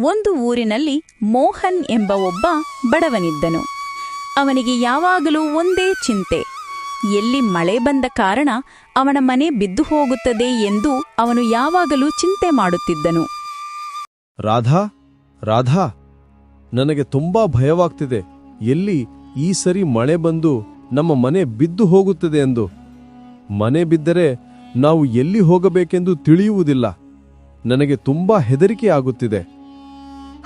ಒಂದು ಊರಿನಲ್ಲಿ ಮೋಹನ್ ಎಂಬ ಒಬ್ಬ ಬಡವನಿದ್ದನು. ಅವನಿಗೆ ಯಾವಾಗಲೂ ಒಂದೇ ಚಿಂತೆ. ಎಲ್ಲಿ ಮಳೆ ಬಂದ ಕಾರಣ ಅವನ ಮನೆ ಬಿದ್ದು ಹೋಗುತ್ತದೆ ಎಂದು ಅವನು ಯಾವಾಗಲೂ ಚಿಂತೆ ಮಾಡುತ್ತಿದ್ದನು. ರಾಧಾ ರಾಧಾ, ನನಗೆ ತುಂಬಾ ಭಯವಾಗ್ತಿದೆ. ಎಲ್ಲಿ ಈ ಸರಿ ಮಳೆ ಬಂದು ನಮ್ಮ ಮನೆ ಬಿದ್ದು ಹೋಗುತ್ತದೆ ಎಂದು. ಮನೆ ಬಿದ್ದರೆ ನಾವು ಎಲ್ಲಿ ಹೋಗಬೇಕೆಂದು ತಿಳಿಯುವುದಿಲ್ಲ. ನನಗೆ ತುಂಬಾ ಹೆದರಿಕೆ ಆಗುತ್ತಿದೆ.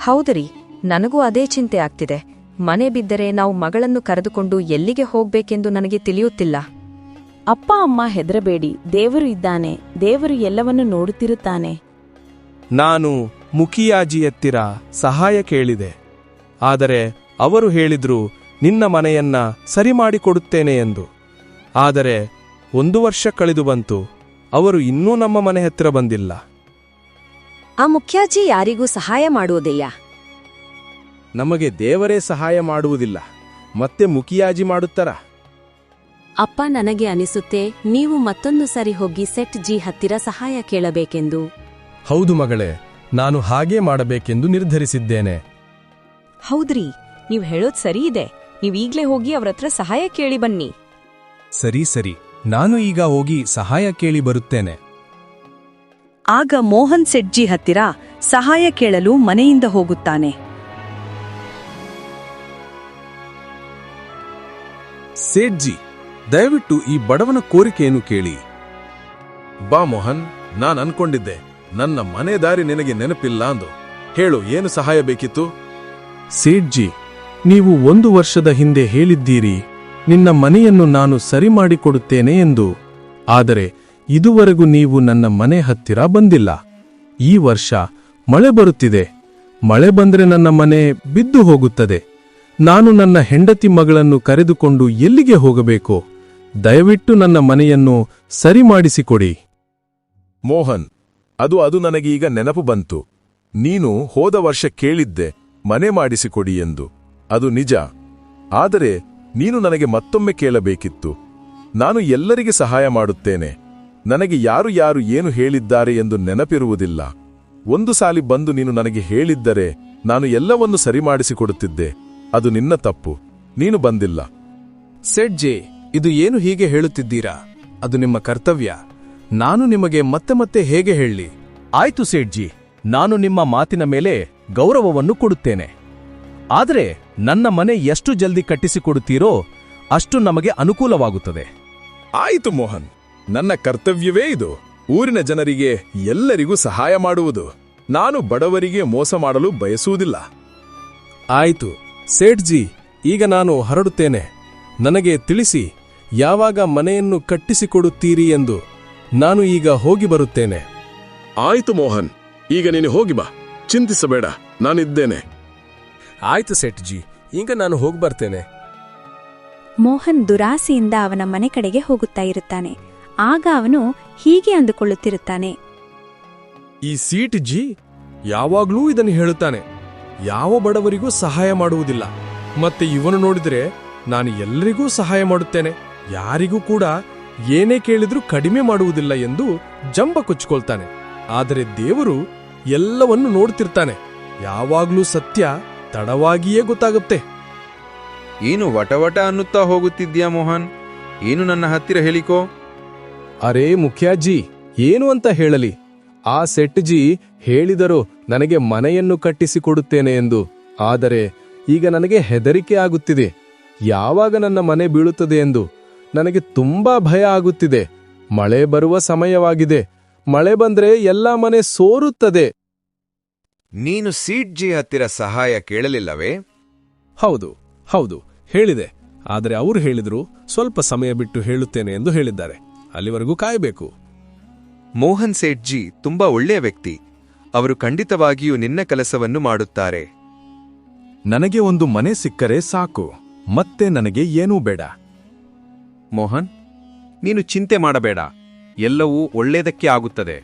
ಹೌದರಿ ನನಗೂ ಅದೇ ಚಿಂತೆ ಆಗ್ತಿದೆ. ಮನೆ ಬಿದ್ದರೆ ನಾವು ಮಗಳನ್ನು ಕರೆದುಕೊಂಡು ಎಲ್ಲಿಗೆ ಹೋಗ್ಬೇಕೆಂದು ನನಗೆ ತಿಳಿಯುತ್ತಿಲ್ಲ. ಅಪ್ಪ ಅಮ್ಮ ಹೆದರಬೇಡಿ ದೇವರು ಇದ್ದಾನೆ ದೇವರು ಎಲ್ಲವನ್ನು ನೋಡುತ್ತಿರುತ್ತಾನೆ. ನಾನು ಮುಖಿಯಾಜಿ ಎತ್ತಿರ ಸಹಾಯ ಕೇಳಿದೆ. ಆದರೆ ಅವರು ಹೇಳಿದ್ರು ನಿನ್ನ ಮನೆಯನ್ನ ಸರಿ ಮಾಡಿಕೊಡುತ್ತೇನೆ ಎಂದು. ಆದರೆ ಒಂದು ವರ್ಷ ಕಳೆದು ಬಂತು ಅವರು ಇನ್ನೂ ನಮ್ಮ ಮನೆ ಹತ್ತಿರ ಬಂದಿಲ್ಲ. ಆ ಮುಖ್ಯಾಜಿ ಯಾರಿಗೂ ಸಹಾಯ ಮಾಡುವುದೆಯಾ ನಮಗೆ ದೇವರೇ ಸಹಾಯ ಮಾಡುವುದಿಲ್ಲ. ಮತ್ತೆ ಮುಖಿಯಾಜಿ ಮಾಡುತ್ತಾರ? ಅಪ್ಪ ನನಗೆ ಅನಿಸುತ್ತೆ ನೀವು ಮತ್ತೊಂದು ಸರಿ ಹೋಗಿ ಸೆಟ್ ಜಿ ಹತ್ತಿರ ಸಹಾಯ ಕೇಳಬೇಕೆಂದು. ಹೌದು ಮಗಳೇ ನಾನು ಹಾಗೇ ಮಾಡಬೇಕೆಂದು ನಿರ್ಧರಿಸಿದ್ದೇನೆ. ಹೌದ್ರಿ ನೀವು ಹೇಳೋದ್ ಸರಿ ಇದೆ. ನೀವೀಗ್ಲೇ ಹೋಗಿ ಅವರತ್ರ ಸಹಾಯ ಕೇಳಿ ಬನ್ನಿ. ಸರಿ ಸರಿ. ನಾನು ಈಗ ಹೋಗಿ ಸಹಾಯ ಕೇಳಿ ಬರುತ್ತೇನೆ. ಆಗ ಮೋಹನ್ ಸೆಡ್ಜಿ ಹತ್ತಿರ ಸಹಾಯ ಕೇಳಲು ಮನೆಯಿಂದ ಹೋಗುತ್ತಾನೆ. ಸೇಠ್ಜಿ ದಯವಿಟ್ಟು ಈ ಬಡವನ ಕೋರಿಕೆಯನ್ನು ಕೇಳಿ. ಬಾ ಮೋಹನ್ ನಾನ್ ಅನ್ಕೊಂಡಿದ್ದೆ ನನ್ನ ಮನೆ ದಾರಿ ನಿನಗೆ ನೆನಪಿಲ್ಲ ಅಂದು. ಹೇಳು ಏನು ಸಹಾಯ ಬೇಕಿತ್ತು? ಸೇಠ್ಜಿ ನೀವು ಒಂದು ವರ್ಷದ ಹಿಂದೆ ಹೇಳಿದ್ದೀರಿ ನಿನ್ನ ಮನೆಯನ್ನು ನಾನು ಸರಿ ಮಾಡಿಕೊಡುತ್ತೇನೆ ಎಂದು. ಆದರೆ ಇದುವರೆಗೂ ನೀವು ನನ್ನ ಮನೆ ಹತ್ತಿರ ಬಂದಿಲ್ಲ. ಈ ವರ್ಷ ಮಳೆ ಬರುತ್ತಿದೆ. ಮಳೆ ಬಂದ್ರೆ ನನ್ನ ಮನೆ ಬಿದ್ದು ಹೋಗುತ್ತದೆ. ನಾನು ನನ್ನ ಹೆಂಡತಿ ಮಗಳನ್ನು ಕರೆದುಕೊಂಡು ಎಲ್ಲಿಗೆ ಹೋಗಬೇಕು? ದಯವಿಟ್ಟು ನನ್ನ ಮನೆಯನ್ನು ಸರಿ ಮಾಡಿಸಿಕೊಡಿ ಮೋಹನ್, ಅದು ಅದು ನನಗೀಗ ನೆನಪು ಬಂತು. ನೀನು ಹೋದ ವರ್ಷ ಕೇಳಿದ್ದೆ, ಮನೆ ಮಾಡಿಸಿಕೊಡಿ ಎಂದು. ಅದು ನಿಜ. ಆದರೆ ನೀನು ನನಗೆ ಮತ್ತೊಮ್ಮೆ ಕೇಳಬೇಕಿತ್ತು. ನಾನು ಎಲ್ಲರಿಗೆ ಸಹಾಯ ಮಾಡುತ್ತೇನೆ. ನನಗೆ ಯಾರು ಯಾರು ಏನು ಹೇಳಿದ್ದಾರೆ ಎಂದು ನೆನಪಿರುವುದಿಲ್ಲ. ಒಂದು ಸಾಲಿ ಬಂದು ನೀನು ನನಗೆ ಹೇಳಿದ್ದರೆ ನಾನು ಎಲ್ಲವನ್ನೂ ಸರಿಮಾಡಿಸಿಕೊಡುತ್ತಿದ್ದೆ. ಅದು ನಿನ್ನ ತಪ್ಪು. ನೀನು ಬಂದಿಲ್ಲ. ಸೆಡ್ಜೆ ಇದು ಏನು ಹೀಗೆ ಹೇಳುತ್ತಿದ್ದೀರಾ? ಅದು ನಿಮ್ಮ ಕರ್ತವ್ಯ. ನಾನು ನಿಮಗೆ ಮತ್ತೆ ಮತ್ತೆ ಹೇಗೆ ಹೇಳಿ? ಆಯ್ತು ಸೇಡ್ಜಿ ನಾನು ನಿಮ್ಮ ಮಾತಿನ ಮೇಲೆ ಗೌರವವನ್ನು ಕೊಡುತ್ತೇನೆ. ಆದರೆ ನನ್ನ ಮನೆ ಎಷ್ಟು ಜಲ್ದಿ ಕಟ್ಟಿಸಿಕೊಡುತ್ತೀರೋ ಅಷ್ಟು ನಮಗೆ ಅನುಕೂಲವಾಗುತ್ತದೆ. ಆಯಿತು ಮೋಹನ್. ನನ್ನ ಕರ್ತವ್ಯವೇ ಇದು. ಊರಿನ ಜನರಿಗೆ ಎಲ್ಲರಿಗೂ ಸಹಾಯ ಮಾಡುವುದು. ನಾನು ಬಡವರಿಗೆ ಮೋಸ ಮಾಡಲು ಬಯಸುವುದಿಲ್ಲ. ಆಯಿತು ಸೇಠ್ಜಿ ಈಗ ನಾನು ಹರಡುತ್ತೇನೆ. ನನಗೆ ತಿಳಿಸಿ ಯಾವಾಗ ಮನೆಯನ್ನು ಕಟ್ಟಿಸಿಕೊಡುತ್ತೀರಿ ಎಂದು ನಾನು ಈಗ ಹೋಗಿ ಬರುತ್ತೇನೆ. ಆಯಿತು ಮೋಹನ್ ಈಗ ನೀನು ಹೋಗಿ ಬಾ. ಚಿಂತಿಸಬೇಡ ನಾನಿದ್ದೇನೆ. ಆಯ್ತು ಸೇಠ್ಜಿ ಈಗ ನಾನು ಹೋಗಿ ಬರ್ತೇನೆ. ಮೋಹನ್ ದುರಾಸೆಯಿಂದ ಅವನ ಮನೆ ಕಡೆಗೆ ಹೋಗುತ್ತಾ ಇರುತ್ತಾನೆ. ಆಗ ಅವನು ಹೀಗೆ ಅಂದುಕೊಳ್ಳುತ್ತಿರುತ್ತಾನೆ. ಈ ಸೀಟ್ ಜಿ ಯಾವಾಗ್ಲೂ ಇದನ್ನು ಹೇಳುತ್ತಾನೆ. ಯಾವ ಬಡವರಿಗೂ ಸಹಾಯ ಮಾಡುವುದಿಲ್ಲ. ಮತ್ತೆ ಇವನು ನೋಡಿದರೆ ನಾನು ಎಲ್ಲರಿಗೂ ಸಹಾಯ ಮಾಡುತ್ತೇನೆ. ಯಾರಿಗೂ ಕೂಡ ಏನೇ ಕೇಳಿದ್ರೂ ಕಡಿಮೆ ಮಾಡುವುದಿಲ್ಲ ಎಂದು ಜಂಬ ಕೊಚ್ಚಿಕೊಳ್ತಾನೆ. ಆದರೆ ದೇವರು ಎಲ್ಲವನ್ನು ನೋಡ್ತಿರ್ತಾನೆ. ಯಾವಾಗ್ಲೂ ಸತ್ಯ ತಡವಾಗಿಯೇ ಗೊತ್ತಾಗುತ್ತೆ. ಏನು ವಟವಟ ಅನ್ನುತ್ತಾ ಹೋಗುತ್ತಿದ್ಯಾ ಮೋಹನ್? ಏನು ನನ್ನ ಹತ್ತಿರ ಹೇಳಿಕೋ. ಅರೇ ಮುಖ್ಯಾಜಿ ಏನು ಅಂತ ಹೇಳಲಿ? ಆ ಸೆಟ್ಜಿ ಹೇಳಿದರು ನನಗೆ ಮನೆಯನ್ನು ಕಟ್ಟಿಸಿಕೊಡುತ್ತೇನೆ ಎಂದು. ಆದರೆ ಈಗ ನನಗೆ ಹೆದರಿಕೆ ಆಗುತ್ತಿದೆ. ಯಾವಾಗ ನನ್ನ ಮನೆ ಬೀಳುತ್ತದೆ ಎಂದು? ನನಗೆ ತುಂಬಾ ಭಯ ಆಗುತ್ತಿದೆ. ಮಳೆ ಬರುವ ಸಮಯವಾಗಿದೆ. ಮಳೆ ಬಂದ್ರೆ ಎಲ್ಲ ಮನೆ ಸೋರುತ್ತದೆ. ನೀನು ಸೀಟ್ಜಿ ಹತ್ತಿರ ಸಹಾಯ ಕೇಳಲಿಲ್ಲವೇ? ಹೌದು ಹೌದು ಹೇಳಿದೆ. ಆದರೆ ಅವರು ಹೇಳಿದ್ರು ಸ್ವಲ್ಪ ಸಮಯ ಬಿಟ್ಟು ಹೇಳುತ್ತೇನೆ ಎಂದು ಹೇಳಿದ್ದಾರೆ. ಅಲ್ಲಿವರೆಗೂ ಕಾಯಬೇಕು. ಮೋಹನ್ ಸೇಠ್ ಜಿ ತುಂಬಾ ಒಳ್ಳೆಯ ವ್ಯಕ್ತಿ. ಅವರು ಖಂಡಿತವಾಗಿಯೂ ನಿನ್ನ ಕೆಲಸವನ್ನು ಮಾಡುತ್ತಾರೆ. ನನಗೆ ಒಂದು ಮನೆ ಸಿಕ್ಕರೆ ಸಾಕು. ಮತ್ತೆ ನನಗೆ ಏನೂ ಬೇಡ. ಮೋಹನ್ ನೀನು ಚಿಂತೆ ಮಾಡಬೇಡ. ಎಲ್ಲವೂ ಒಳ್ಳೆಯದಕ್ಕೆ ಆಗುತ್ತದೆ.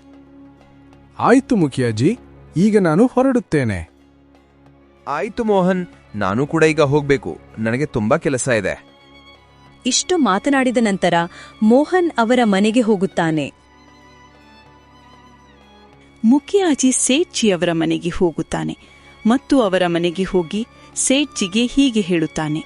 ಆಯ್ತು ಮುಖಿಯಾಜಿ ಈಗ ನಾನು ಹೊರಡುತ್ತೇನೆ. ಆಯ್ತು ಮೋಹನ್ ನಾನು ಕೂಡ ಈಗ ಹೋಗ್ಬೇಕು. ನನಗೆ ತುಂಬಾ ಕೆಲಸ ಇದೆ. ಇಷ್ಟು ಮಾತನಾಡಿದ ನಂತರ ಮೋಹನ್ ಅವರ ಮನೆಗೆ ಹೋಗುತ್ತಾನೆ. ಮುಖಿಯಾಜಿ ಸೇಠ್ಜಿಯವರ ಮನೆಗೆ ಹೋಗುತ್ತಾನೆ ಮತ್ತು ಅವರ ಮನೆಗೆ ಹೋಗಿ ಸೇಠ್ಜಿಗೆ ಹೀಗೆ ಹೇಳುತ್ತಾನೆ.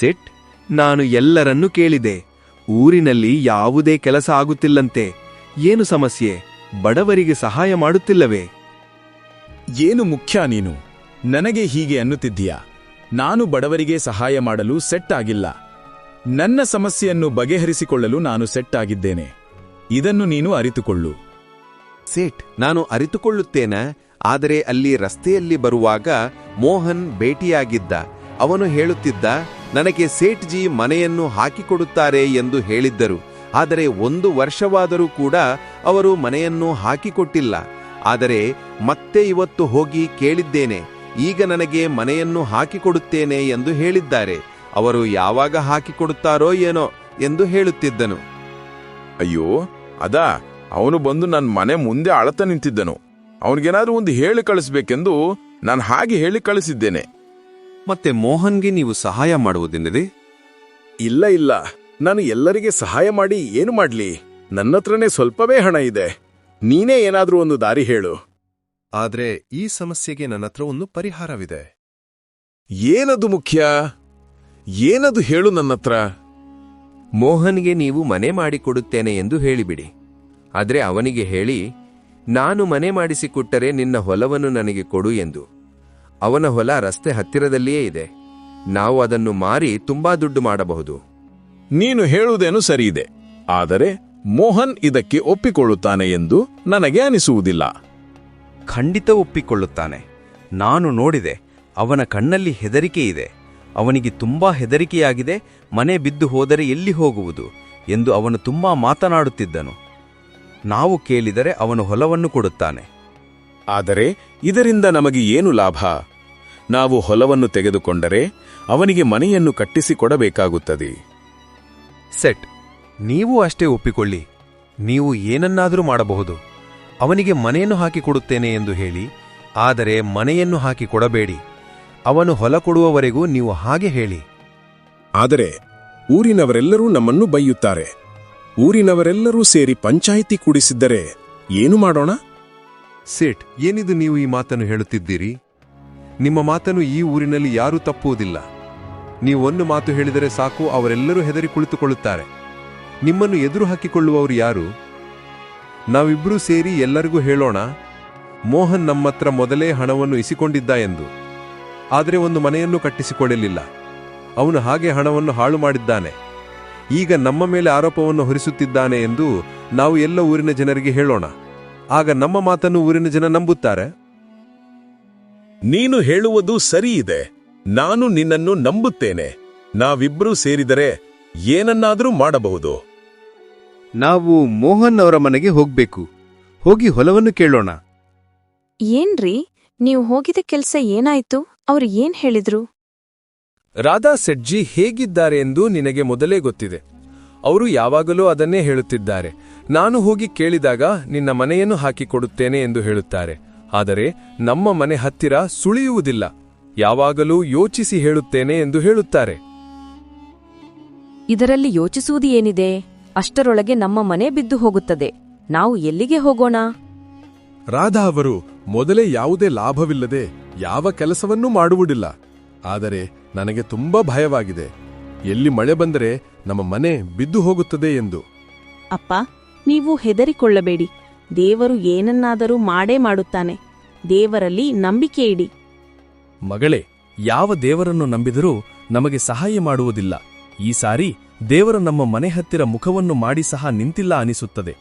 ಸೆಟ್ ನಾನು ಎಲ್ಲರನ್ನೂ ಕೇಳಿದೆ ಊರಿನಲ್ಲಿ ಯಾವುದೇ ಕೆಲಸ ಆಗುತ್ತಿಲ್ಲಂತೆ ಏನು ಸಮಸ್ಯೆ ಬಡವರಿಗೆ ಸಹಾಯ ಮಾಡುತ್ತಿಲ್ಲವೇ? ಏನು ಮುಖ್ಯ ನೀನು? ನನಗೆ ಹೀಗೆ ಅನ್ನುತ್ತಿದ್ದೀಯಾ? ನಾನು ಬಡವರಿಗೆ ಸಹಾಯ ಮಾಡಲು ಸೆಟ್ ಆಗಿಲ್ಲ. ನನ್ನ ಸಮಸ್ಯೆಯನ್ನು ಬಗೆಹರಿಸಿಕೊಳ್ಳಲು ನಾನು ಸೆಟ್ ಆಗಿದ್ದೇನೆ. ಇದನ್ನು ನೀನು ಅರಿತುಕೊಳ್ಳು. ಸೇಠ್ ನಾನು ಅರಿತುಕೊಳ್ಳುತ್ತೇನೆ, ಆದರೆ ಅಲ್ಲಿ ರಸ್ತೆಯಲ್ಲಿ ಬರುವಾಗ ಮೋಹನ್ ಭೇಟಿಯಾಗಿದ್ದ. ಅವನು ಹೇಳುತ್ತಿದ್ದ, ನನಗೆ ಸೇಠ್ಜಿ ಮನೆಯನ್ನು ಹಾಕಿಕೊಡುತ್ತಾರೆ ಎಂದು ಹೇಳಿದ್ದರು. ಆದರೆ ಒಂದು ವರ್ಷವಾದರೂ ಕೂಡ ಅವರು ಮನೆಯನ್ನು ಹಾಕಿಕೊಟ್ಟಿಲ್ಲ. ಆದರೆ ಮತ್ತೆ ಇವತ್ತು ಹೋಗಿ ಕೇಳಿದ್ದೇನೆ, ಈಗ ನನಗೆ ಮನೆಯನ್ನು ಹಾಕಿಕೊಡುತ್ತೇನೆ ಎಂದು ಹೇಳಿದ್ದಾರೆ. ಅವರು ಯಾವಾಗ ಹಾಕಿಕೊಡುತ್ತಾರೋ ಏನೋ ಎಂದು ಹೇಳುತ್ತಿದ್ದನು. ಅಯ್ಯೋ ಅದಾ ಅವನು ಬಂದು ನನ್ನ ಮನೆ ಮುಂದೆ ಅಳತ ನಿಂತಿದ್ದನು. ಅವನಿಗೇನಾದ್ರೂ ಒಂದು ಹೇಳಿ ಕಳಿಸ್ಬೇಕೆಂದು ನಾನು ಹಾಗೆ ಹೇಳಿ ಕಳಿಸಿದ್ದೇನೆ. ಮತ್ತೆ ಮೋಹನ್ಗೆ ನೀವು ಸಹಾಯ ಮಾಡುವುದೆನ್ನದೆ ಇಲ್ಲ ಇಲ್ಲ. ನಾನು ಎಲ್ಲರಿಗೆ ಸಹಾಯ ಮಾಡಿ ಏನು ಮಾಡಲಿ? ನನ್ನತ್ರನೇ ಸ್ವಲ್ಪವೇ ಹಣ ಇದೆ. ನೀನೇ ಏನಾದರೂ ಒಂದು ದಾರಿ ಹೇಳು. ಆದರೆ ಈ ಸಮಸ್ಯೆಗೆ ನನ್ನತ್ರ ಒಂದು ಪರಿಹಾರವಿದೆ. ಏನದು ಮುಖ್ಯ? ಏನದು ಹೇಳು ನನ್ನತ್ರ? ಮೋಹನ್ಗೆ ನೀವು ಮನೆ ಮಾಡಿಕೊಡುತ್ತೇನೆ ಎಂದು ಹೇಳಿಬಿಡಿ. ಆದರೆ ಅವನಿಗೆ ಹೇಳಿ ನಾನು ಮನೆ ಮಾಡಿಸಿಕೊಟ್ಟರೆ ನಿನ್ನ ಹೊಲವನ್ನು ನನಗೆ ಕೊಡು ಎಂದು. ಅವನ ಹೊಲ ರಸ್ತೆ ಹತ್ತಿರದಲ್ಲಿಯೇ ಇದೆ. ನಾವು ಅದನ್ನು ಮಾರಿ ತುಂಬಾ ದುಡ್ಡು ಮಾಡಬಹುದು. ನೀನು ಹೇಳುವುದೇನು ಸರಿಯಿದೆ. ಆದರೆ ಮೋಹನ್ ಇದಕ್ಕೆ ಒಪ್ಪಿಕೊಳ್ಳುತ್ತಾನೆ ಎಂದು ನನಗೆ ಅನಿಸುವುದಿಲ್ಲ. ಖಂಡಿತ ಒಪ್ಪಿಕೊಳ್ಳುತ್ತಾನೆ. ನಾನು ನೋಡಿದೆ ಅವನ ಕಣ್ಣಲ್ಲಿ ಹೆದರಿಕೆ ಇದೆ. ಅವನಿಗೆ ತುಂಬಾ ಹೆದರಿಕೆಯಾಗಿದೆ ಮನೆ ಬಿದ್ದು ಹೋದರೆ ಎಲ್ಲಿ ಹೋಗುವುದು ಎಂದು ಅವನು ತುಂಬಾ ಮಾತನಾಡುತ್ತಿದ್ದನು. ನಾವು ಕೇಳಿದರೆ ಅವನು ಹೊಲವನ್ನು ಕೊಡುತ್ತಾನೆ. ಆದರೆ ಇದರಿಂದ ನಮಗೆ ಏನು ಲಾಭ? ನಾವು ಹೊಲವನ್ನು ತೆಗೆದುಕೊಂಡರೆ ಅವನಿಗೆ ಮನೆಯನ್ನು ಕಟ್ಟಿಸಿಕೊಡಬೇಕಾಗುತ್ತದೆ. ಸೆಟ್ ನೀವು ಅಷ್ಟೇ ಒಪ್ಪಿಕೊಳ್ಳಿ. ನೀವು ಏನನ್ನಾದರೂ ಮಾಡಬಹುದು. ಅವನಿಗೆ ಮನೆಯನ್ನು ಹಾಕಿಕೊಡುತ್ತೇನೆ ಎಂದು ಹೇಳಿ ಆದರೆ ಮನೆಯನ್ನು ಹಾಕಿ ಕೊಡಬೇಡಿ. ಅವನು ಹೊಲ ಕೊಡುವವರೆಗೂ ನೀವು ಹಾಗೆ ಹೇಳಿ. ಆದರೆ ಊರಿನವರೆಲ್ಲರೂ ನಮ್ಮನ್ನು ಬೈಯುತ್ತಾರೆ. ಊರಿನವರೆಲ್ಲರೂ ಸೇರಿ ಪಂಚಾಯಿತಿ ಕೂಡಿಸಿದ್ದರೆ ಏನು ಮಾಡೋಣ? ಸೇಠ್ ಏನಿದು ನೀವು ಈ ಮಾತನ್ನು ಹೇಳುತ್ತಿದ್ದೀರಿ? ನಿಮ್ಮ ಮಾತನ್ನು ಈ ಊರಿನಲ್ಲಿ ಯಾರೂ ತಪ್ಪುವುದಿಲ್ಲ. ನೀವು ಒಂದು ಮಾತು ಹೇಳಿದರೆ ಸಾಕು ಅವರೆಲ್ಲರೂ ಹೆದರಿ ಕುಳಿತುಕೊಳ್ಳುತ್ತಾರೆ. ನಿಮ್ಮನ್ನು ಎದುರು ಹಾಕಿಕೊಳ್ಳುವವರು ಯಾರು? ನಾವಿಬ್ಬರೂ ಸೇರಿ ಎಲ್ಲರಿಗೂ ಹೇಳೋಣ ಮೋಹನ್ ನಮ್ಮತ್ರ ಮೊದಲೇ ಹಣವನ್ನು ಇಸಿಕೊಂಡಿದ್ದ ಎಂದು. ಆದರೆ ಒಂದು ಮನೆಯನ್ನು ಕಟ್ಟಿಸಿಕೊಡಲಿಲ್ಲ. ಅವನು ಹಾಗೆ ಹಣವನ್ನು ಹಾಳು ಮಾಡಿದ್ದಾನೆ. ಈಗ ನಮ್ಮ ಮೇಲೆ ಆರೋಪವನ್ನು ಹೊರಿಸುತ್ತಿದ್ದಾನೆ ಎಂದು ನಾವು ಎಲ್ಲ ಊರಿನ ಜನರಿಗೆ ಹೇಳೋಣ. ಆಗ ನಮ್ಮ ಮಾತನ್ನು ಊರಿನ ಜನ ನಂಬುತ್ತಾರೆ? ನೀನು ಹೇಳುವುದು ಸರಿ ಇದೆ ನಾನು ನಿನ್ನನ್ನು ನಂಬುತ್ತೇನೆ. ನಾವಿಬ್ಬರೂ ಸೇರಿದರೆ ಏನನ್ನಾದರೂ ಮಾಡಬಹುದು. ನಾವು ಮೋಹನ್ ಅವರ ಮನೆಗೆ ಹೋಗ್ಬೇಕು. ಹೋಗಿ ಹೊಲವನ್ನು ಕೇಳೋಣ. ಏನ್ರಿ? ನೀವು ಹೋಗಿದ ಕೆಲಸ ಏನಾಯ್ತು? ಅವ್ರು ಏನ್ ಹೇಳಿದ್ರು? ರಾಧಾ ಸೆಡ್ಜಿ ಹೇಗಿದ್ದಾರೆ ಎಂದು ನಿನಗೆ ಮೊದಲೇ ಗೊತ್ತಿದೆ. ಅವರು ಯಾವಾಗಲೂ ಅದನ್ನೇ ಹೇಳುತ್ತಿದ್ದಾರೆ. ನಾನು ಹೋಗಿ ಕೇಳಿದಾಗ ನಿನ್ನ ಮನೆಯನ್ನು ಹಾಕಿಕೊಡುತ್ತೇನೆ ಎಂದು ಹೇಳುತ್ತಾರೆ. ಆದರೆ ನಮ್ಮ ಮನೆ ಹತ್ತಿರ ಸುಳಿಯುವುದಿಲ್ಲ. ಯಾವಾಗಲೂ ಯೋಚಿಸಿ ಹೇಳುತ್ತೇನೆ ಎಂದು ಹೇಳುತ್ತಾರೆ. ಇದರಲ್ಲಿ ಯೋಚಿಸುವುದು ಏನಿದೆ? ಅಷ್ಟರೊಳಗೆ ನಮ್ಮ ಮನೆ ಬಿದ್ದು ಹೋಗುತ್ತದೆ. ನಾವು ಎಲ್ಲಿಗೆ ಹೋಗೋಣ? ರಾಧಾ ಅವರು ಮೊದಲೇ ಯಾವುದೇ ಲಾಭವಿಲ್ಲದೆ ಯಾವ ಕೆಲಸವನ್ನೂ ಮಾಡುವುದಿಲ್ಲ. ಆದರೆ ನನಗೆ ತುಂಬಾ ಭಯವಾಗಿದೆ. ಎಲ್ಲಿ ಮಳೆ ಬಂದರೆ ನಮ್ಮ ಮನೆ ಬಿದ್ದು ಹೋಗುತ್ತದೆ ಎಂದು. ಅಪ್ಪ ನೀವು ಹೆದರಿಕೊಳ್ಳಬೇಡಿ. ದೇವರು ಏನನ್ನಾದರೂ ಮಾಡೇ ಮಾಡುತ್ತಾನೆ. ದೇವರಲ್ಲಿ ನಂಬಿಕೆ ಇಡಿ. ಮಗಳೇ ಯಾವ ದೇವರನ್ನು ನಂಬಿದರೂ ನಮಗೆ ಸಹಾಯ ಮಾಡುವುದಿಲ್ಲ. ಈ ಸಾರಿ ದೇವರು ನಮ್ಮ ಮನೆ ಹತ್ತಿರ ಮುಖವನ್ನು ಮಾಡಿ ಸಹ ನಿಂತಿಲ್ಲ ಅನಿಸುತ್ತದೆ.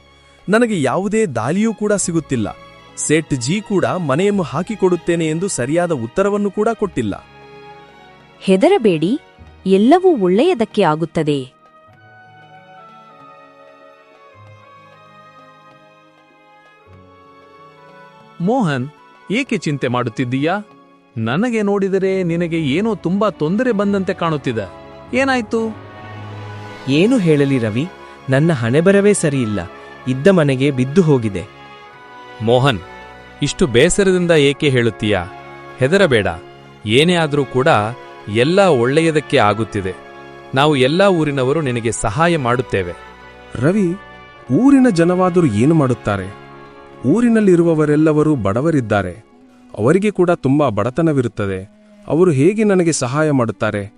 ನನಗೆ ಯಾವುದೇ ದಾಲಿಯೂ ಕೂಡ ಸಿಗುತ್ತಿಲ್ಲ. ಸೇಠ್ ಜಿ ಕೂಡ ಮನೆಯನ್ನು ಹಾಕಿಕೊಡುತ್ತೇನೆ ಎಂದು ಸರಿಯಾದ ಉತ್ತರವನ್ನು ಕೂಡ ಕೊಟ್ಟಿಲ್ಲ. ಹೆದರಬೇಡಿ ಎಲ್ಲವೂ ಒಳ್ಳೆಯದಕ್ಕೆ ಆಗುತ್ತದೆ. ಮೋಹನ್ ಏಕೆ ಚಿಂತೆ ಮಾಡುತ್ತಿದ್ದೀಯಾ? ನನಗೆ ನೋಡಿದರೆ ನಿನಗೆ ಏನೋ ತುಂಬಾ ತೊಂದರೆ ಬಂದಂತೆ ಕಾಣುತ್ತಿದೆ. ಏನಾಯ್ತು? ಏನು ಹೇಳಲಿ ರವಿ ನನ್ನ ಹಣೆಬರವೇ ಸರಿಯಿಲ್ಲ. ಇದ್ದ ಮನೆಗೆ ಬಿದ್ದು ಹೋಗಿದೆ. ಮೋಹನ್, ಇಷ್ಟು ಬೇಸರದಿಂದ ಏಕೆ ಹೇಳುತ್ತೀಯಾ? ಹೆದರಬೇಡ. ಏನೇ ಆದರೂ ಕೂಡ ಎಲ್ಲ ಒಳ್ಳೆಯದಕ್ಕೆ ಆಗುತ್ತಿದೆ. ನಾವು ಎಲ್ಲ ಊರಿನವರು ನಿನಗೆ ಸಹಾಯ ಮಾಡುತ್ತೇವೆ. ರವಿ, ಊರಿನ ಜನವಾದರೂ ಏನು ಮಾಡುತ್ತಾರೆ? ಊರಿನಲ್ಲಿರುವವರೆಲ್ಲವರೂ ಬಡವರಿದ್ದಾರೆ. ಅವರಿಗೆ ಕೂಡ ತುಂಬಾ ಬಡತನವಿರುತ್ತದೆ. ಅವರು ಹೇಗೆ ನನಗೆ ಸಹಾಯ ಮಾಡುತ್ತಾರೆ?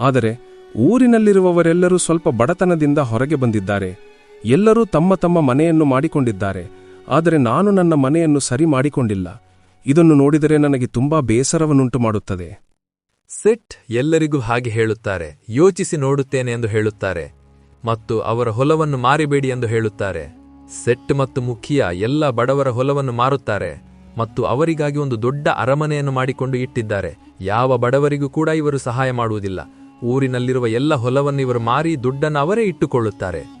ಆದರೆ ಊರಿನಲ್ಲಿರುವವರೆಲ್ಲರೂ ಸ್ವಲ್ಪ ಬಡತನದಿಂದ ಹೊರಗೆ ಬಂದಿದ್ದಾರೆ. ಎಲ್ಲರೂ ತಮ್ಮ ತಮ್ಮ ಮನೆಯನ್ನು ಮಾಡಿಕೊಂಡಿದ್ದಾರೆ. ಆದರೆ ನಾನು ನನ್ನ ಮನೆಯನ್ನು ಸರಿ ಮಾಡಿಕೊಂಡಿಲ್ಲ. ಇದನ್ನು ನೋಡಿದರೆ ನನಗೆ ತುಂಬಾ ಬೇಸರವನ್ನುಂಟು ಮಾಡುತ್ತದೆ ಸೆಟ್ ಎಲ್ಲರಿಗೂ ಹಾಗೆ ಹೇಳುತ್ತಾರೆ. ಯೋಚಿಸಿ ನೋಡುತ್ತೇನೆ ಎಂದು ಹೇಳುತ್ತಾರೆ. ಮತ್ತು ಅವರ ಹೊಲವನ್ನು ಮಾರಿಬೇಡಿ ಎಂದು ಹೇಳುತ್ತಾರೆ. ಸೆಟ್ ಮತ್ತು ಮುಖಿಯ ಎಲ್ಲ ಬಡವರ ಹೊಲವನ್ನು ಮಾರುತ್ತಾರೆ. ಮತ್ತು ಅವರಿಗಾಗಿ ಒಂದು ದೊಡ್ಡ ಅರಮನೆಯನ್ನು ಮಾಡಿಕೊಂಡು ಇಟ್ಟಿದ್ದಾರೆ. ಯಾವ ಬಡವರಿಗೂ ಕೂಡ ಇವರು ಸಹಾಯ ಮಾಡುವುದಿಲ್ಲ. ಊರಿನಲ್ಲಿರುವ ಎಲ್ಲ ಹೊಲವನ್ನು ಇವರು ಮಾರಿ ದುಡ್ಡನ್ನು ಅವರೇ ಇಟ್ಟುಕೊಳ್ಳುತ್ತಾರೆ.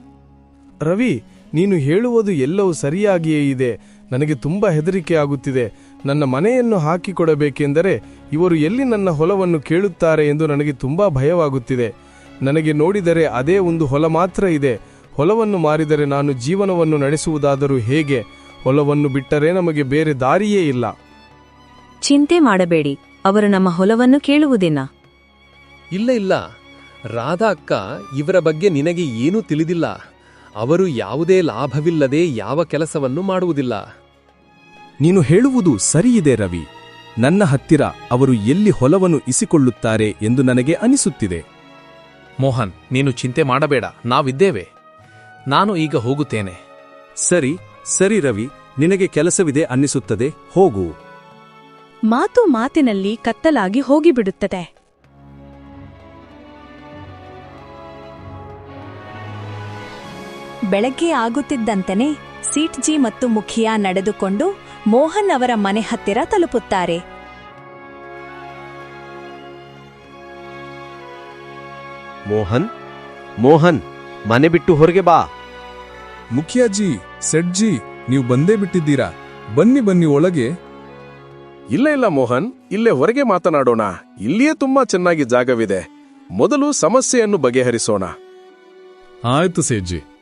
ರವಿ ನೀನು ಹೇಳುವುದು ಎಲ್ಲವೂ ಸರಿಯಾಗಿಯೇ ಇದೆ. ನನಗೆ ತುಂಬ ಹೆದರಿಕೆ ಆಗುತ್ತಿದೆ. ನನ್ನ ಮನೆಯನ್ನು ಹಾಕಿಕೊಡಬೇಕೆಂದರೆ ಇವರು ಎಲ್ಲಿ ನನ್ನ ಹೊಲವನ್ನು ಕೇಳುತ್ತಾರೆ ಎಂದು ನನಗೆ ತುಂಬ ಭಯವಾಗುತ್ತಿದೆ. ನನಗೆ ನೋಡಿದರೆ ಅದೇ ಒಂದು ಹೊಲ ಮಾತ್ರ ಇದೆ. ಹೊಲವನ್ನು ಮಾರಿದರೆ ನಾನು ಜೀವನವನ್ನು ನಡೆಸುವುದಾದರೂ ಹೇಗೆ? ಹೊಲವನ್ನು ಬಿಟ್ಟರೆ ನಮಗೆ ಬೇರೆ ದಾರಿಯೇ ಇಲ್ಲ. ಚಿಂತೆ ಮಾಡಬೇಡಿ. ಅವರು ನಮ್ಮ ಹೊಲವನ್ನು ಕೇಳುವುದಿಲ್ಲ. ಇಲ್ಲ ಇಲ್ಲ. ರಾಧಾ ಅಕ್ಕ ಇವರ ಬಗ್ಗೆ ನಿನಗೆ ಏನೂ ತಿಳಿದಿಲ್ಲ. ಅವರು ಯಾವುದೇ ಲಾಭವಿಲ್ಲದೆ ಯಾವ ಕೆಲಸವನ್ನು ಮಾಡುವುದಿಲ್ಲ. ನೀನು ಹೇಳುವುದು ಸರಿಯಿದೆ ರವಿ. ನನ್ನ ಹತ್ತಿರ ಅವರು ಎಲ್ಲಿ ಹೊಲವನ್ನು ಇಸಿಕೊಳ್ಳುತ್ತಾರೆ ಎಂದು ನನಗೆ ಅನಿಸುತ್ತಿದೆ. ಮೋಹನ್ ನೀನು ಚಿಂತೆ ಮಾಡಬೇಡ ನಾವಿದ್ದೇವೆ. ನಾನು ಈಗ ಹೋಗುತ್ತೇನೆ. ಸರಿ ಸರಿ ರವಿ ನಿನಗೆ ಕೆಲಸವಿದೆ ಅನ್ನಿಸುತ್ತದೆ ಹೋಗು. ಮಾತು ಮಾತಿನಲ್ಲಿ ಕತ್ತಲಾಗಿ ಹೋಗಿಬಿಡುತ್ತದೆ. ಬೆಳಗ್ಗೆ ಆಗುತ್ತಿದ್ದಂತೆನೆ ಸೀಟ್ಜಿ ಮತ್ತು ಮುಖಿಯಾ ನಡೆದುಕೊಂಡು ಮೋಹನ್ ಅವರ ಮನೆ ಹತ್ತಿರ ತಲುಪುತ್ತಾರೆ. ಮೋಹನ್ ಮೋಹನ್ ಮನೆ ಬಿಟ್ಟು ಹೊರಗೆ ಬಾ. ಮುಖಿಯಾಜಿ ಸೆಟ್ಜಿ ನೀವು ಬಂದೇ ಬಿಟ್ಟಿದ್ದೀರಾ? ಬನ್ನಿ ಬನ್ನಿ ಒಳಗೆ. ಇಲ್ಲ ಇಲ್ಲ ಮೋಹನ್ ಇಲ್ಲೇ ಹೊರಗೆ ಮಾತನಾಡೋಣ. ಇಲ್ಲಿಯೇ ತುಂಬಾ ಚೆನ್ನಾಗಿ ಜಾಗವಿದೆ. ಮೊದಲು ಸಮಸ್ಯೆಯನ್ನು ಬಗೆಹರಿಸೋಣ. ಆಯ್ತು ಸೇಜ್ಜಿ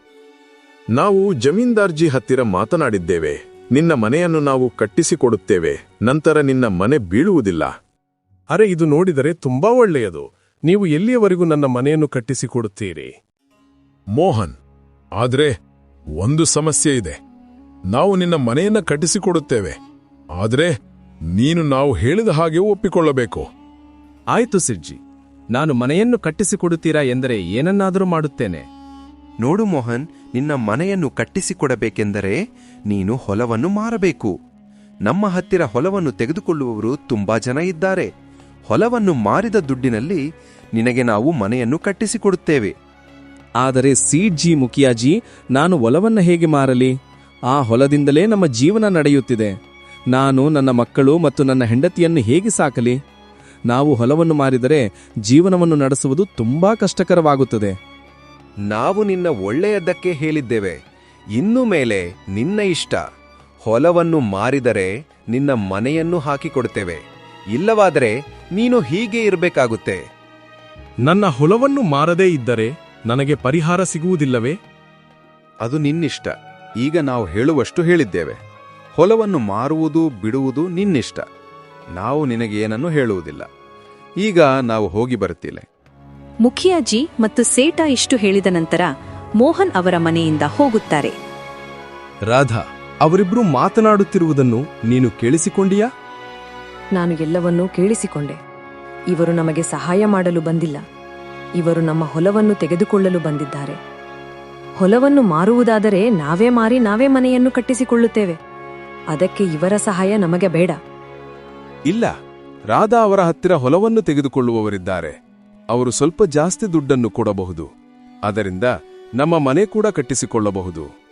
ನಾವು ಜಮೀನ್ದಾರ್ಜಿ ಹತ್ತಿರ ಮಾತನಾಡಿದ್ದೇವೆ. ನಿನ್ನ ಮನೆಯನ್ನು ನಾವು ಕಟ್ಟಿಸಿಕೊಡುತ್ತೇವೆ. ನಂತರ ನಿನ್ನ ಮನೆ ಬೀಳುವುದಿಲ್ಲ. ಅರೆ ಇದು ನೋಡಿದರೆ ತುಂಬಾ ಒಳ್ಳೆಯದು. ನೀವು ಎಲ್ಲಿಯವರೆಗೂ ನನ್ನ ಮನೆಯನ್ನು ಕಟ್ಟಿಸಿಕೊಡುತ್ತೀರಿ? ಮೋಹನ್ ಆದರೆ ಒಂದು ಸಮಸ್ಯೆ ಇದೆ. ನಾವು ನಿನ್ನ ಮನೆಯನ್ನ ಕಟ್ಟಿಸಿಕೊಡುತ್ತೇವೆ. ಆದರೆ ನೀನು ನಾವು ಹೇಳಿದ ಹಾಗೆ ಒಪ್ಪಿಕೊಳ್ಳಬೇಕು. ಆಯ್ತು ಸಿಡ್ಜಿ ನಾನು ಮನೆಯನ್ನು ಕಟ್ಟಿಸಿಕೊಡುತ್ತೀರಾ ಎಂದರೆ ಏನನ್ನಾದರೂ ಮಾಡುತ್ತೇನೆ. ನೋಡು ಮೋಹನ್ ನಿನ್ನ ಮನೆಯನ್ನು ಕಟ್ಟಿಸಿಕೊಡಬೇಕೆಂದರೆ ನೀನು ಹೊಲವನ್ನು ಮಾರಬೇಕು. ನಮ್ಮ ಹತ್ತಿರ ಹೊಲವನ್ನು ತೆಗೆದುಕೊಳ್ಳುವವರು ತುಂಬಾ ಜನ ಇದ್ದಾರೆ. ಹೊಲವನ್ನು ಮಾರಿದ ದುಡ್ಡಿನಲ್ಲಿ ನಿನಗೆ ನಾವು ಮನೆಯನ್ನು ಕಟ್ಟಿಸಿಕೊಡುತ್ತೇವೆ. ಆದರೆ ಸೀಡ್ಜಿ ಮುಖಿಯಾಜಿ, ನಾನು ಹೊಲವನ್ನು ಹೇಗೆ ಮಾರಲಿ? ಆ ಹೊಲದಿಂದಲೇ ನಮ್ಮ ಜೀವನ ನಡೆಯುತ್ತಿದೆ. ನಾನು ನನ್ನ ಮಕ್ಕಳು ಮತ್ತು ನನ್ನ ಹೆಂಡತಿಯನ್ನು ಹೇಗೆ ಸಾಕಲಿ? ನಾವು ಹೊಲವನ್ನು ಮಾರಿದರೆ ಜೀವನವನ್ನು ನಡೆಸುವುದು ತುಂಬಾ ಕಷ್ಟಕರವಾಗುತ್ತದೆ. ನಾವು ನಿನ್ನ ಒಳ್ಳೆಯದಕ್ಕೆ ಹೇಳಿದ್ದೇವೆ. ಇನ್ನು ಮೇಲೆ ನಿನ್ನ ಇಷ್ಟ. ಹೊಲವನ್ನು ಮಾರಿದರೆ ನಿನ್ನ ಮನೆಯನ್ನು ಹಾಕಿಕೊಡುತ್ತೇವೆ. ಇಲ್ಲವಾದರೆ ನೀನು ಹೀಗೆ ಇರಬೇಕಾಗುತ್ತೆ. ನನ್ನ ಹೊಲವನ್ನು ಮಾರದೇ ಇದ್ದರೆ ನನಗೆ ಪರಿಹಾರ ಸಿಗುವುದಿಲ್ಲವೇ? ಅದು ನಿನ್ನಿಷ್ಟ. ಈಗ ನಾವು ಹೇಳುವಷ್ಟು ಹೇಳಿದ್ದೇವೆ. ಹೊಲವನ್ನು ಮಾರುವುದು ಬಿಡುವುದು ನಿನ್ನಿಷ್ಟ. ನಾವು ನಿನಗೇನನ್ನು ಹೇಳುವುದಿಲ್ಲ. ಈಗ ನಾವು ಹೋಗಿ ಬರುತ್ತಿಲ್ಲ ಮುಖಿಯಾಜಿ ಮತ್ತು ಸೇಟ ಇಷ್ಟು ಹೇಳಿದ ನಂತರ ಮೋಹನ್ ಅವರ ಮನೆಯಿಂದ ಹೋಗುತ್ತಾರೆ. ರಾಧಾ ಅವರಿಬ್ರು ಮಾತನಾಡುತ್ತಿರುವುದನ್ನು ನೀನು ಕೇಳಿಸಿಕೊಂಡಿಯಾ? ನಾನು ಎಲ್ಲವನ್ನೂ ಕೇಳಿಸಿಕೊಂಡೆ. ಇವರು ನಮಗೆ ಸಹಾಯ ಮಾಡಲು ಬಂದಿಲ್ಲ. ಇವರು ನಮ್ಮ ಹೊಲವನ್ನು ತೆಗೆದುಕೊಳ್ಳಲು ಬಂದಿದ್ದಾರೆ. ಹೊಲವನ್ನು ಮಾರುವುದಾದರೆ ನಾವೇ ಮಾರಿ ನಾವೇ ಮನೆಯನ್ನು ಕಟ್ಟಿಸಿಕೊಳ್ಳುತ್ತೇವೆ. ಅದಕ್ಕೆ ಇವರ ಸಹಾಯ ನಮಗೆ ಬೇಡ. ಇಲ್ಲ ರಾಧಾ ಅವರ ಹತ್ತಿರ ಹೊಲವನ್ನು ತೆಗೆದುಕೊಳ್ಳುವವರಿದ್ದಾರೆ. ಅವರು ಸ್ವಲ್ಪ ಜಾಸ್ತಿ ದುಡ್ಡನ್ನು ಕೊಡಬಹುದು. ಅದರಿಂದ ನಮ್ಮ ಮನೆ ಕೂಡ ಕಟ್ಟಿಸಿಕೊಳ್ಳಬಹುದು.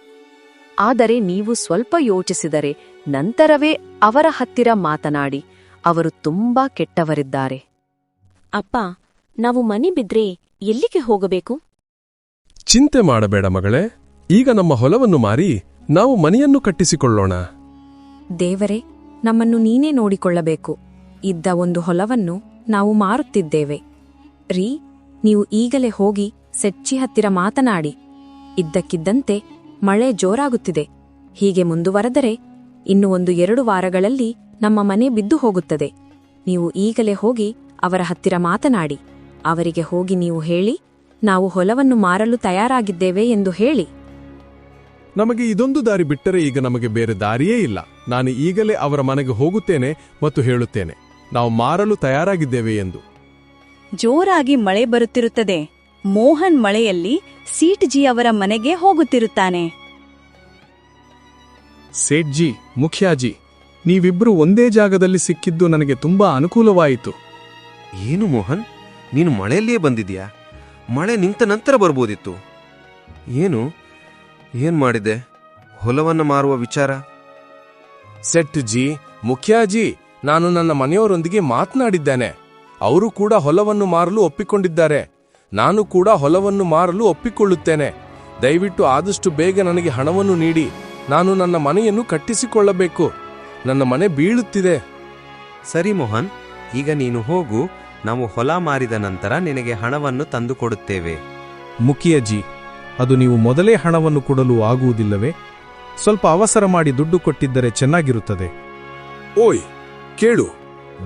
ಆದರೆ ನೀವು ಸ್ವಲ್ಪ ಯೋಚಿಸಿದರೆ ನಂತರವೇ ಅವರ ಹತ್ತಿರ ಮಾತನಾಡಿ ಅವರು ತುಂಬಾ ಕೆಟ್ಟವರಿದ್ದಾರೆ. ಅಪ್ಪ ನಾವು ಮನೆ ಬಿದ್ರೆ ಎಲ್ಲಿಗೆ ಹೋಗಬೇಕು? ಚಿಂತೆ ಮಾಡಬೇಡ ಮಗಳೇ ಈಗ ನಮ್ಮ ಹೊಲವನ್ನು ಮಾರಿ ನಾವು ಮನೆಯನ್ನು ಕಟ್ಟಿಸಿಕೊಳ್ಳೋಣ. ದೇವರೇ ನಮ್ಮನ್ನು ನೀನೇ ನೋಡಿಕೊಳ್ಳಬೇಕು. ಇದ್ದ ಒಂದು ಹೊಲವನ್ನು ನಾವು ಮಾರುತ್ತಿದ್ದೇವೆ. ರೀ, ನೀವು ಈಗಲೇ ಹೋಗಿ ಸೆಚ್ಚಿ ಹತ್ತಿರ ಮಾತನಾಡಿ. ಇದ್ದಕ್ಕಿದ್ದಂತೆ ಮಳೆ ಜೋರಾಗುತ್ತಿದೆ. ಹೀಗೆ ಮುಂದುವರೆದರೆ ಇನ್ನು ಒಂದು ಎರಡು ವಾರಗಳಲ್ಲಿ ನಮ್ಮ ಮನೆ ಬಿದ್ದು ಹೋಗುತ್ತದೆ. ನೀವು ಈಗಲೇ ಹೋಗಿ ಅವರ ಹತ್ತಿರ ಮಾತನಾಡಿ. ಅವರಿಗೆ ಹೋಗಿ ನೀವು ಹೇಳಿ, ನಾವು ಹೊಲವನ್ನು ಮಾರಲು ತಯಾರಾಗಿದ್ದೇವೆ ಎಂದು ಹೇಳಿ. ನಮಗೆ ಇದೊಂದು ದಾರಿ ಬಿಟ್ಟರೆ ಈಗ ನಮಗೆ ಬೇರೆ ದಾರಿಯೇ ಇಲ್ಲ. ನಾನು ಈಗಲೇ ಅವರ ಮನೆಗೆ ಹೋಗುತ್ತೇನೆ ಮತ್ತು ಹೇಳುತ್ತೇನೆ. ನಾವು ಮಾರಲು ತಯಾರಾಗಿದ್ದೇವೆ ಎಂದು. ಜೋರಾಗಿ ಮಳೆ ಬರುತ್ತಿರುತ್ತದೆ. ಮೋಹನ್ ಮಳೆಯಲ್ಲಿ ಸೀಟ್ಜಿ ಅವರ ಮನೆಗೆ ಹೋಗುತ್ತಿರುತ್ತಾನೆ. ಸೇಠ್ಜಿ ಮುಖ್ಯಾಜಿ ನೀವಿಬ್ರು ಒಂದೇ ಜಾಗದಲ್ಲಿ ಸಿಕ್ಕಿದ್ದು ನನಗೆ ತುಂಬಾ ಅನುಕೂಲವಾಯಿತು. ಏನು ಮೋಹನ್? ನೀನು ಮಳೆಯಲ್ಲಿಯೇ ಬಂದಿದ್ಯಾ? ಮಳೆ ನಿಂತ ನಂತರ ಬರ್ಬೋದಿತ್ತು. ಏನು? ಏನ್ ಮಾಡಿದೆ? ಹೊಲವನ್ನು ಮಾರುವ ವಿಚಾರ? ಸೆಟ್ ಜಿ ಮುಖ್ಯಾಜಿ ನಾನು ನನ್ನ ಮನೆಯವರೊಂದಿಗೆ ಮಾತನಾಡಿದ್ದೇನೆ. ಅವರು ಕೂಡ ಹೊಲವನ್ನು ಮಾರಲು ಒಪ್ಪಿಕೊಂಡಿದ್ದಾರೆ. ನಾನು ಕೂಡ ಹೊಲವನ್ನು ಮಾರಲು ಒಪ್ಪಿಕೊಳ್ಳುತ್ತೇನೆ. ದಯವಿಟ್ಟು ಆದಷ್ಟು ಬೇಗ ನನಗೆ ಹಣವನ್ನು ನೀಡಿ. ನಾನು ನನ್ನ ಮನೆಯನ್ನು ಕಟ್ಟಿಸಿಕೊಳ್ಳಬೇಕು. ನನ್ನ ಮನೆ ಬೀಳುತ್ತಿದೆ. ಸರಿ ಮೋಹನ್ ಈಗ ನೀನು ಹೋಗು. ನಾವು ಹೊಲ ಮಾರಿದ ನಂತರ ನಿನಗೆ ಹಣವನ್ನು ತಂದು ಕೊಡುತ್ತೇವೆ ಮುಖಿಯಜಿ ಅದು ನೀವು ಮೊದಲೇ ಹಣವನ್ನು ಕೊಡಲು ಆಗುವುದಿಲ್ಲವೇ? ಸ್ವಲ್ಪ ಅವಸರ ಮಾಡಿ ದುಡ್ಡು ಕೊಟ್ಟಿದ್ದರೆ ಚೆನ್ನಾಗಿರುತ್ತದೆ. ಓಯ್ ಕೇಳು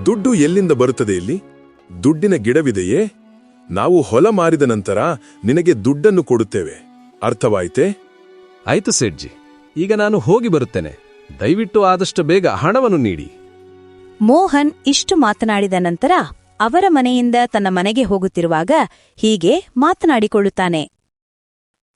ದುಡ್ಡು ಎಲ್ಲಿಂದ ಬರುತ್ತದೆ ಇಲ್ಲಿ? ದುಡ್ಡಿನ ಗಿಡವಿದೆಯೇ? ನಾವು ಹೊಲ ಮಾರಿದ ನಂತರ ನಿನಗೆ ದುಡ್ಡನ್ನು ಕೊಡುತ್ತೇವೆ. ಅರ್ಥವಾಯಿತೆ? ಆಯ್ತು ಸೇಠ್ಜಿ ಈಗ ನಾನು ಹೋಗಿ ಬರುತ್ತೇನೆ. ದಯವಿಟ್ಟು ಆದಷ್ಟು ಬೇಗ ಹಣವನ್ನು ನೀಡಿ. ಮೋಹನ್ ಇಷ್ಟು ಮಾತನಾಡಿದ ನಂತರ ಅವರ ಮನೆಯಿಂದ ತನ್ನ ಮನೆಗೆ ಹೋಗುತ್ತಿರುವಾಗ ಹೀಗೆ ಮಾತನಾಡಿಕೊಳ್ಳುತ್ತಾನೆ.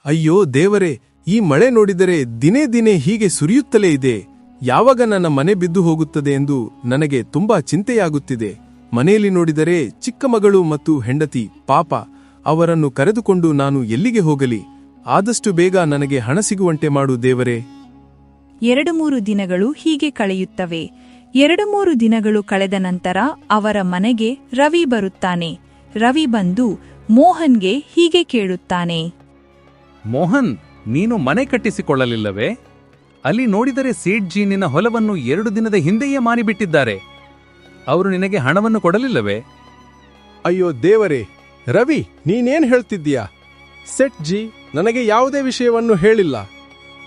ಅಯ್ಯೋ ದೇವರೇ ಈ ಮಳೆ ನೋಡಿದರೆ ದಿನೇ ದಿನೇ ಹೀಗೆ ಸುರಿಯುತ್ತಲೇ ಇದೆ. ಯಾವಾಗ ನನ್ನ ಮನೆ ಬಿದ್ದು ಹೋಗುತ್ತದೆ ಎಂದು ನನಗೆ ತುಂಬಾ ಚಿಂತೆಯಾಗುತ್ತಿದೆ. ಮನೆಯಲ್ಲಿ ನೋಡಿದರೆ ಚಿಕ್ಕ ಮಗಳು ಮತ್ತು ಹೆಂಡತಿ ಪಾಪ ಅವರನ್ನು ಕರೆದುಕೊಂಡು ನಾನು ಎಲ್ಲಿಗೆ ಹೋಗಲಿ? ಆದಷ್ಟು ಬೇಗ ನನಗೆ ಹಣ ಸಿಗುವಂತೆ ಮಾಡು ದೇವರೇ. ಎರಡು ಮೂರು ದಿನಗಳು ಹೀಗೆ ಕಳೆಯುತ್ತವೆ. ಎರಡು ಮೂರು ದಿನಗಳು ಕಳೆದ ನಂತರ ಅವರ ಮನೆಗೆ ರವಿ ಬರುತ್ತಾನೆ. ರವಿ ಬಂದು ಮೋಹನ್ಗೆ ಹೀಗೆ ಕೇಳುತ್ತಾನೆ. ಮೋಹನ್ ನೀನು ಮನೆ ಕಟ್ಟಿಸಿಕೊಳ್ಳಲಿಲ್ಲವೇ? ಅಲ್ಲಿ ನೋಡಿದರೆ ಸೇಡ್ಜಿ ನಿನ್ನ ಹೊಲವನ್ನು ಎರಡು ದಿನದ ಹಿಂದೆಯೇ ಮಾರಿಬಿಟ್ಟಿದ್ದಾರೆ. ಅವರು ನಿನಗೆ ಹಣವನ್ನು ಕೊಡಲಿಲ್ಲವೇ? ಅಯ್ಯೋ ದೇವರೇ ರವಿ ನೀನೇನು ಹೇಳ್ತಿದ್ದೀಯಾ? ಸೆಟ್ ಜಿ ನನಗೆ ಯಾವುದೇ ವಿಷಯವನ್ನು ಹೇಳಿಲ್ಲ.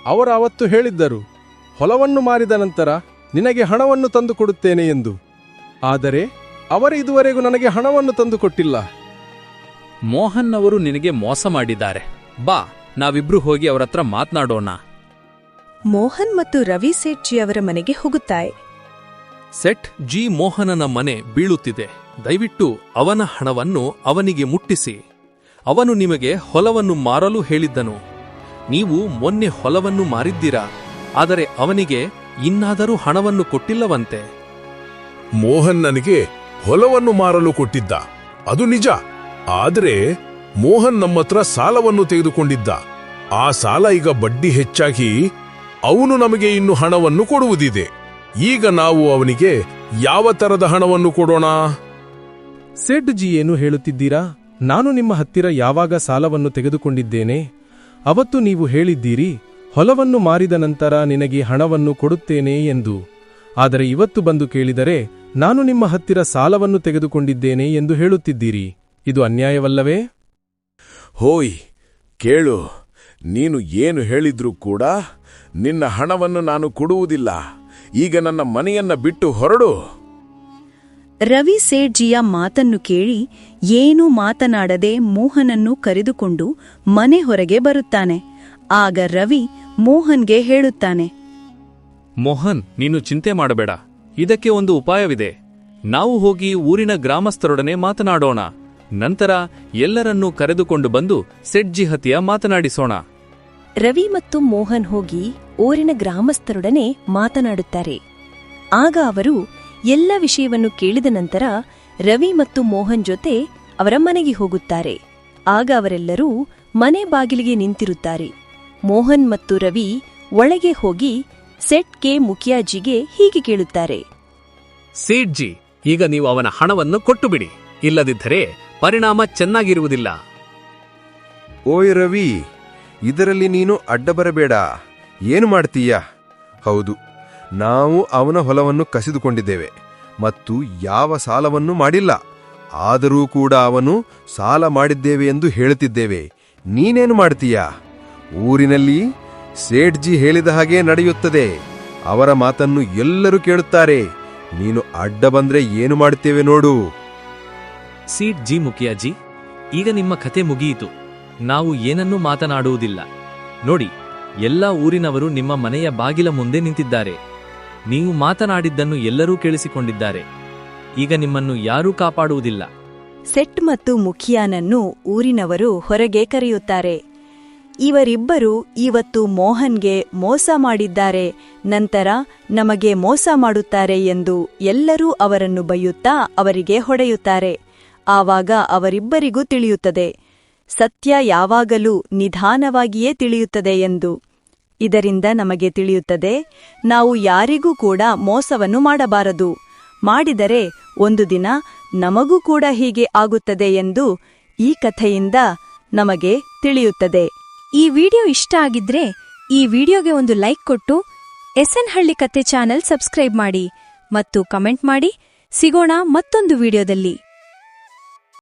ಅವರು ಅವತ್ತು ಹೇಳಿದ್ದರು ಹೊಲವನ್ನು ಮಾರಿದ ನಂತರ ನಿನಗೆ ಹಣವನ್ನು ತಂದು ಕೊಡುತ್ತೇನೆ ಎಂದು. ಆದರೆ ಅವರ ಇದುವರೆಗೂ ನನಗೆ ಹಣವನ್ನು ತಂದು ಕೊಟ್ಟಿಲ್ಲ. ಮೋಹನ್ ಅವರು ನಿನಗೆ ಮೋಸ ಮಾಡಿದ್ದಾರೆ. ಬಾ ನಾವಿಬ್ರು ಹೋಗಿ ಅವರತ್ರ ಮಾತನಾಡೋಣ. ಮೋಹನ್ ಮತ್ತು ರವಿ ಸೇಠ್ಜಿ ಅವರ ಮನೆಗೆ ಹೋಗುತ್ತಾರೆ ಸೆಟ್ ಜಿ ಮೋಹನನ ಮನೆ ಬೀಳುತ್ತಿದೆ. ದಯವಿಟ್ಟು ಅವನ ಹಣವನ್ನು ಅವನಿಗೆ ಮುಟ್ಟಿಸಿ. ಅವನು ನಿಮಗೆ ಹೊಲವನ್ನು ಮಾರಲು ಹೇಳಿದ್ದನು. ನೀವು ಮೊನ್ನೆ ಹೊಲವನ್ನು ಮಾರಿದ್ದೀರಾ, ಆದರೆ ಅವನಿಗೆ ಇನ್ನಾದರೂ ಹಣವನ್ನು ಕೊಟ್ಟಿಲ್ಲವಂತೆ. ಮೋಹನ್ ನನಗೆ ಹೊಲವನ್ನು ಮಾರಲು ಕೊಟ್ಟಿದ್ದ. ಅದು ನಿಜ, ಆದರೆ ಮೋಹನ್ ನಮ್ಮತ್ರ ಸಾಲವನ್ನು ತೆಗೆದುಕೊಂಡಿದ್ದ. ಆ ಸಾಲ ಈಗ ಬಡ್ಡಿ ಹೆಚ್ಚಾಗಿ ಅವನು ನಮಗೆ ಇನ್ನು ಹಣವನ್ನು ಕೊಡುವುದಿದೆ. ಈಗ ನಾವು ಅವನಿಗೆ ಯಾವ ತರದ ಹಣವನ್ನು ಕೊಡೋಣ? ಸೆಡ್ ಜಿ ಏನು ಹೇಳುತ್ತಿದ್ದೀರಾ? ನಾನು ನಿಮ್ಮ ಹತ್ತಿರ ಯಾವಾಗ ಸಾಲವನ್ನು ತೆಗೆದುಕೊಂಡಿದ್ದೇನೆ? ಅವತ್ತು ನೀವು ಹೇಳಿದ್ದೀರಿ ಹೊಲವನ್ನು ಮಾರಿದ ನಂತರ ನಿನಗೆ ಹಣವನ್ನು ಕೊಡುತ್ತೇನೆ ಎಂದು. ಆದರೆ ಇವತ್ತು ಬಂದು ಕೇಳಿದರೆ ನಾನು ನಿಮ್ಮ ಹತ್ತಿರ ಸಾಲವನ್ನು ತೆಗೆದುಕೊಂಡಿದ್ದೇನೆ ಎಂದು ಹೇಳುತ್ತಿದ್ದೀರಿ. ಇದು ಅನ್ಯಾಯವಲ್ಲವೇ? ಹೋಯ್ ಕೇಳು. ನೀನು ಏನು ಹೇಳಿದ್ರೂ ಕೂಡ ನಿನ್ನ ಹಣವನ್ನು ನಾನು ಕೊಡುವುದಿಲ್ಲ. ಈಗ ನನ್ನ ಮನೆಯನ್ನ ಬಿಟ್ಟು ಹೊರಡು. ರವಿ ಸೇಠ್ಜಿಯ ಮಾತನ್ನು ಕೇಳಿ ಏನೂ ಮಾತನಾಡದೆ ಮೋಹನನ್ನು ಕರೆದುಕೊಂಡು ಮನೆ ಹೊರಗೆ ಬರುತ್ತಾನೆ. ಆಗ ರವಿ ಮೋಹನ್ಗೆ ಹೇಳುತ್ತಾನೆ. ಮೋಹನ್ ನೀನು ಚಿಂತೆ ಮಾಡಬೇಡ. ಇದಕ್ಕೆ ಒಂದು ಉಪಾಯವಿದೆ. ನಾವು ಹೋಗಿ ಊರಿನ ಗ್ರಾಮಸ್ಥರೊಡನೆ ಮಾತನಾಡೋಣ. ನಂತರ ಎಲ್ಲರನ್ನೂ ಕರೆದುಕೊಂಡು ಬಂದು ಸೆಡ್ಜಿ ಹತಿಯ ಮಾತನಾಡಿಸೋಣ. ರವಿ ಮತ್ತು ಮೋಹನ್ ಹೋಗಿ ಊರಿನ ಗ್ರಾಮಸ್ಥರೊಡನೆ ಮಾತನಾಡುತ್ತಾರೆ. ಆಗ ಅವರು ಎಲ್ಲ ವಿಷಯವನ್ನು ಕೇಳಿದ ನಂತರ ರವಿ ಮತ್ತು ಮೋಹನ್ ಜೊತೆ ಅವರ ಮನೆಗೆ ಹೋಗುತ್ತಾರೆ. ಆಗ ಅವರೆಲ್ಲರೂ ಮನೆ ಬಾಗಿಲಿಗೆ ನಿಂತಿರುತ್ತಾರೆ. ಮೋಹನ್ ಮತ್ತು ರವಿ ಒಳಗೆ ಹೋಗಿ ಸೆಟ್ ಕೆ ಮುಖಿಯಾಜಿಗೆ ಹೀಗೆ ಕೇಳುತ್ತಾರೆ. ಸೇಠ್ಜಿ ಈಗ ನೀವು ಅವನ ಹಣವನ್ನು ಕೊಟ್ಟು ಬಿಡಿ ಇಲ್ಲದಿದ್ದರೆ ಪರಿಣಾಮ ಚೆನ್ನಾಗಿರುವುದಿಲ್ಲ. ಓಯ್ ರವಿ ಇದರಲ್ಲಿ ನೀನು ಅಡ್ಡ ಬರಬೇಡ ಏನು ಮಾಡ್ತೀಯ? ಹೌದು, ನಾವು ಅವನ ಹೊಲವನ್ನು ಕಸಿದುಕೊಂಡಿದ್ದೇವೆ ಮತ್ತು ಯಾವ ಸಾಲವನ್ನು ಮಾಡಿಲ್ಲ. ಆದರೂ ಕೂಡ ಅವನು ಸಾಲ ಮಾಡಿದ್ದೇವೆ ಎಂದು ಹೇಳುತ್ತಿದ್ದೇವೆ. ನೀನೇನು ಮಾಡ್ತೀಯ? ಊರಿನಲ್ಲಿ ಸೇಠ್ಜಿ ಹೇಳಿದ ಹಾಗೆ ನಡೆಯುತ್ತದೆ. ಅವರ ಮಾತನ್ನು ಎಲ್ಲರೂ ಕೇಳುತ್ತಾರೆ. ನೀನು ಅಡ್ಡ ಬಂದ್ರೆ ಏನು ಮಾಡುತ್ತೇವೆ ನೋಡು. ಸೀಟ್ ಜಿ ಮುಖಿಯಾಜಿ, ಈಗ ನಿಮ್ಮ ಕತೆ ಮುಗಿಯಿತು. ನಾವು ಏನನ್ನೂ ಮಾತನಾಡುವುದಿಲ್ಲ. ನೋಡಿ, ಎಲ್ಲ ಊರಿನವರು ನಿಮ್ಮ ಮನೆಯ ಬಾಗಿಲ ಮುಂದೆ ನಿಂತಿದ್ದಾರೆ. ನೀವು ಮಾತನಾಡಿದ್ದನ್ನು ಎಲ್ಲರೂ ಕೇಳಿಸಿಕೊಂಡಿದ್ದಾರೆ. ಈಗ ನಿಮ್ಮನ್ನು ಯಾರೂ ಕಾಪಾಡುವುದಿಲ್ಲ. ಸೆಟ್ ಮತ್ತು ಮುಖಿಯಾನನ್ನು ಊರಿನವರು ಹೊರಗೆ ಕರೆಯುತ್ತಾರೆ. ಇವರಿಬ್ಬರು ಇವತ್ತು ಮೋಹನ್ಗೆ ಮೋಸ ಮಾಡಿದ್ದಾರೆ. ನಂತರ ನಮಗೆ ಮೋಸ ಮಾಡುತ್ತಾರೆ ಎಂದು ಎಲ್ಲರೂ ಅವರನ್ನು ಬೈಯುತ್ತಾ ಅವರಿಗೆ ಹೊಡೆಯುತ್ತಾರೆ. ಆವಾಗ ಅವರಿಬ್ಬರಿಗೂ ತಿಳಿಯುತ್ತದೆ. ಸತ್ಯ ಯಾವಾಗಲೂ ನಿಧಾನವಾಗಿಯೇ ತಿಳಿಯುತ್ತದೆ ಎಂದು. ಇದರಿಂದ ನಮಗೆ ತಿಳಿಯುತ್ತದೆ, ನಾವು ಯಾರಿಗೂ ಕೂಡ ಮೋಸವನ್ನು ಮಾಡಬಾರದು. ಮಾಡಿದರೆ ಒಂದು ದಿನ ನಮಗೂ ಕೂಡ ಹೀಗೆ ಆಗುತ್ತದೆ ಎಂದು ಈ ಕಥೆಯಿಂದ ನಮಗೆ ತಿಳಿಯುತ್ತದೆ. ಈ ವಿಡಿಯೋ ಇಷ್ಟ ಆಗಿದ್ರೆ ಈ ವಿಡಿಯೋಗೆ ಒಂದು ಲೈಕ್ ಕೊಟ್ಟು ಎಸ್ಎನ್ ಹಳ್ಳಿ ಕತೆ ಚಾನೆಲ್ ಸಬ್ಸ್ಕ್ರೈಬ್ ಮಾಡಿ ಮತ್ತು ಕಮೆಂಟ್ ಮಾಡಿ. ಸಿಗೋಣ ಮತ್ತೊಂದು ವಿಡಿಯೋದಲ್ಲಿ.